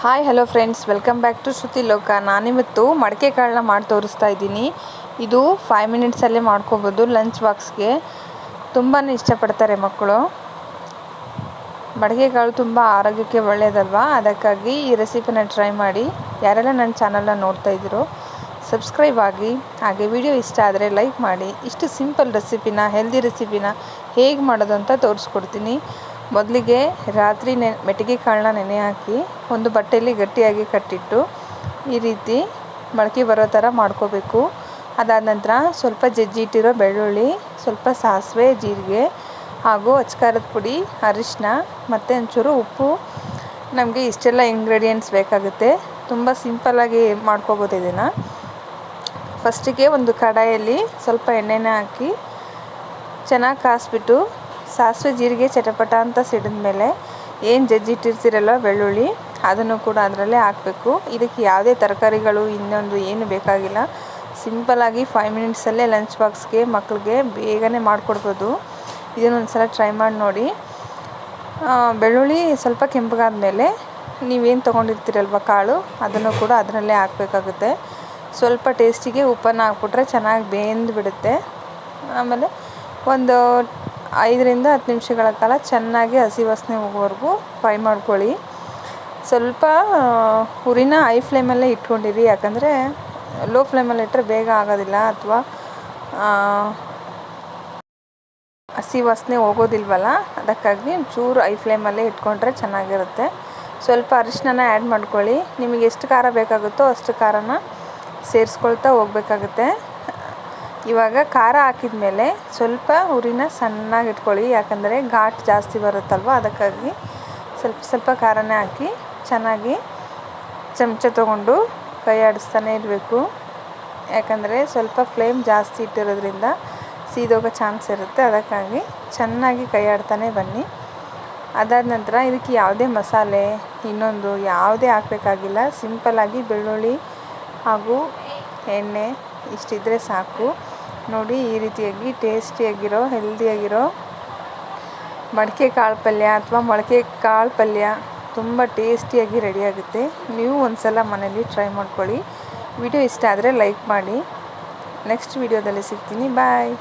Hi hello friends welcome back to Shruti Loka ನಾನಿವತ್ತು ಮಡಿಕೆ ಕಾಳನ್ನ ಮಾಡಿ ತೋರಿಸ್ತಾ ಇದ್ದೀನಿ. ಇದು ಫೈವ್ ಮಿನಿಟ್ಸಲ್ಲೇ ಮಾಡ್ಕೋಬೋದು ಲಂಚ್ ಬಾಕ್ಸ್ಗೆ ತುಂಬಾ ಇಷ್ಟಪಡ್ತಾರೆ ಮಕ್ಕಳು. ಮಡಿಕೆ ಕಾಳು ತುಂಬ ಆರೋಗ್ಯಕ್ಕೆ ಒಳ್ಳೆಯದಲ್ವಾ ಅದಕ್ಕಾಗಿ ಈ ರೆಸಿಪಿನ ಟ್ರೈ ಮಾಡಿ. ಯಾರೆಲ್ಲ ನನ್ನ ಚಾನಲ್ನ ನೋಡ್ತಾ ಇದ್ದೀರೋ ಸಬ್ಸ್ಕ್ರೈಬ್ ಆಗಿ. ಹಾಗೆ ವಿಡಿಯೋ ಇಷ್ಟ ಆದರೆ ಲೈಕ್ ಮಾಡಿ. ಇಷ್ಟು ಸಿಂಪಲ್ ರೆಸಿಪಿನ ಹೆಲ್ದಿ ರೆಸಿಪಿನ ಹೇಗೆ ಮಾಡೋದು ಅಂತ ತೋರಿಸ್ಕೊಡ್ತೀನಿ. ಮೊದಲಿಗೆ ರಾತ್ರಿ ನೆ ಮೆಟ್ಟಿಗೆ ಕಾಳನ್ನ ನೆನೆ ಹಾಕಿ ಒಂದು ಬಟ್ಟೆಯಲ್ಲಿ ಗಟ್ಟಿಯಾಗಿ ಕಟ್ಟಿಟ್ಟು ಈ ರೀತಿ ಮೊಳಕೆ ಬರೋ ಥರ ಮಾಡ್ಕೋಬೇಕು. ಅದಾದ ನಂತರ ಸ್ವಲ್ಪ ಜಜ್ಜಿಟ್ಟಿರೋ ಬೆಳ್ಳುಳ್ಳಿ, ಸ್ವಲ್ಪ ಸಾಸಿವೆ, ಜೀರಿಗೆ ಹಾಗೂ ಅಚ್ಕಾರದ ಪುಡಿ ಅರಿಶಿನ ಮತ್ತು ಒಂಚೂರು ಉಪ್ಪು. ನಮಗೆ ಇಷ್ಟೆಲ್ಲ ಇಂಗ್ರೀಡಿಯೆಂಟ್ಸ್ ಬೇಕಾಗುತ್ತೆ. ತುಂಬ ಸಿಂಪಲ್ಲಾಗಿ ಮಾಡ್ಕೋಬೋದು ಇದನ್ನು. ಫಸ್ಟಿಗೆ ಒಂದು ಕಡಾಯಲ್ಲಿ ಸ್ವಲ್ಪ ಎಣ್ಣೆನ ಹಾಕಿ ಚೆನ್ನಾಗಿ ಕಾಯಿಸ್ಬಿಟ್ಟು ಸಾಸಿವೆ ಜೀರಿಗೆ, ಚಟಪಟ ಅಂತ ಸಿಡಿದ ಮೇಲೆ ಏನು ಜಜ್ಜಿಟ್ಟಿರ್ತೀರಲ್ಲ ಬೆಳ್ಳುಳ್ಳಿ, ಅದನ್ನು ಕೂಡ ಅದರಲ್ಲೇ ಹಾಕಬೇಕು. ಇದಕ್ಕೆ ಯಾವುದೇ ತರಕಾರಿಗಳು, ಇನ್ನೊಂದು ಏನು ಬೇಕಾಗಿಲ್ಲ. ಸಿಂಪಲ್ಲಾಗಿ ಫೈವ್ ಮಿನಿಟ್ಸಲ್ಲೇ ಲಂಚ್ ಬಾಕ್ಸ್ಗೆ ಮಕ್ಕಳಿಗೆ ಬೇಗನೆ ಮಾಡಿಕೊಡ್ಬೋದು. ಇದನ್ನೊಂದು ಸಲ ಟ್ರೈ ಮಾಡಿ ನೋಡಿ. ಬೆಳ್ಳುಳ್ಳಿ ಸ್ವಲ್ಪ ಕೆಂಪಗಾದ ಮೇಲೆ ನೀವೇನು ತೊಗೊಂಡಿರ್ತೀರಲ್ವ ಕಾಳು, ಅದನ್ನು ಕೂಡ ಅದರಲ್ಲೇ ಹಾಕಬೇಕಾಗುತ್ತೆ. ಸ್ವಲ್ಪ ಟೇಸ್ಟಿಗೆ ಉಪ್ಪನ್ನು ಹಾಕ್ಬಿಟ್ರೆ ಚೆನ್ನಾಗಿ ಬೆಂದು ಬಿಡುತ್ತೆ ಆಮೇಲೆ ಒಂದು ಐದರಿಂದ ಹತ್ತು ನಿಮಿಷಗಳ ಕಾಲ ಚೆನ್ನಾಗಿ ಹಸಿ ವಾಸನೆ ಹೋಗೋವರೆಗೂ ಫ್ರೈ ಮಾಡ್ಕೊಳ್ಳಿ. ಸ್ವಲ್ಪ ಹುರಿನ ಹೈ ಫ್ಲೇಮಲ್ಲೇ ಇಟ್ಕೊಂಡಿರಿ. ಯಾಕಂದರೆ ಲೋ ಫ್ಲೇಮಲ್ಲಿ ಇಟ್ಟರೆ ಬೇಗ ಆಗೋದಿಲ್ಲ ಅಥವಾ ಹಸಿ ವಾಸನೆ ಹೋಗೋದಿಲ್ವಲ್ಲ, ಅದಕ್ಕಾಗಿ ಚೂರು ಐ ಫ್ಲೇಮಲ್ಲೇ ಇಟ್ಕೊಂಡ್ರೆ ಚೆನ್ನಾಗಿರುತ್ತೆ. ಸ್ವಲ್ಪ ಅರಿಶಿನ ಆ್ಯಡ್ ಮಾಡ್ಕೊಳ್ಳಿ. ನಿಮಗೆ ಎಷ್ಟು ಖಾರ ಬೇಕಾಗುತ್ತೋ ಅಷ್ಟು ಖಾರನ ಸೇರಿಸ್ಕೊಳ್ತಾ ಹೋಗ್ಬೇಕಾಗುತ್ತೆ. ಇವಾಗ ಖಾರ ಹಾಕಿದ ಮೇಲೆ ಸ್ವಲ್ಪ ಹುರಿನ ಸಣ್ಣಗೆ ಇಟ್ಕೊಳ್ಳಿ. ಯಾಕಂದರೆ ಘಾಟ್ ಜಾಸ್ತಿ ಬರುತ್ತಲ್ವ? ಅದಕ್ಕಾಗಿ ಸ್ವಲ್ಪ ಸ್ವಲ್ಪ ಖಾರನೇ ಹಾಕಿ ಚೆನ್ನಾಗಿ ಚಮಚ ತೊಗೊಂಡು ಕೈ ಆಡಿಸ್ತಾನೆ ಇರಬೇಕು. ಯಾಕಂದರೆ ಸ್ವಲ್ಪ ಫ್ಲೇಮ್ ಜಾಸ್ತಿ ಇಟ್ಟಿರೋದ್ರಿಂದ ಸೀದೋಗೋ ಚಾನ್ಸ್ ಇರುತ್ತೆ. ಅದಕ್ಕಾಗಿ ಚೆನ್ನಾಗಿ ಕೈ ಆಡ್ತಾನೆ ಬನ್ನಿ. ಅದಾದ ನಂತರ ಇದಕ್ಕೆ ಯಾವುದೇ ಮಸಾಲೆ, ಇನ್ನೊಂದು ಯಾವುದೇ ಹಾಕಬೇಕಾಗಿಲ್ಲ. ಸಿಂಪಲ್ಲಾಗಿ ಬೆಳ್ಳುಳ್ಳಿ ಹಾಗೂ ಎಣ್ಣೆ ಇಷ್ಟಿದ್ರೆ ಸಾಕು. ನೋಡಿ ಈ ರೀತಿಯಾಗಿ ಟೇಸ್ಟಿಯಾಗಿರೋ, ಹೆಲ್ದಿಯಾಗಿರೋ ಮಡಿಕೆ ಕಾಳು ಪಲ್ಯ ಅಥವಾ ಮೊಳಕೆ ಕಾಳು ಪಲ್ಯ ತುಂಬ ಟೇಸ್ಟಿಯಾಗಿ ರೆಡಿಯಾಗುತ್ತೆ. ನೀವು ಒಂದು ಸಲ ಮನೇಲಿ ಟ್ರೈ ಮಾಡ್ಕೊಳ್ಳಿ. ವಿಡಿಯೋ ಇಷ್ಟ ಆದರೆ ಲೈಕ್ ಮಾಡಿ. ನೆಕ್ಸ್ಟ್ ವಿಡಿಯೋದಲ್ಲಿ ಸಿಗ್ತೀನಿ. ಬಾಯ್.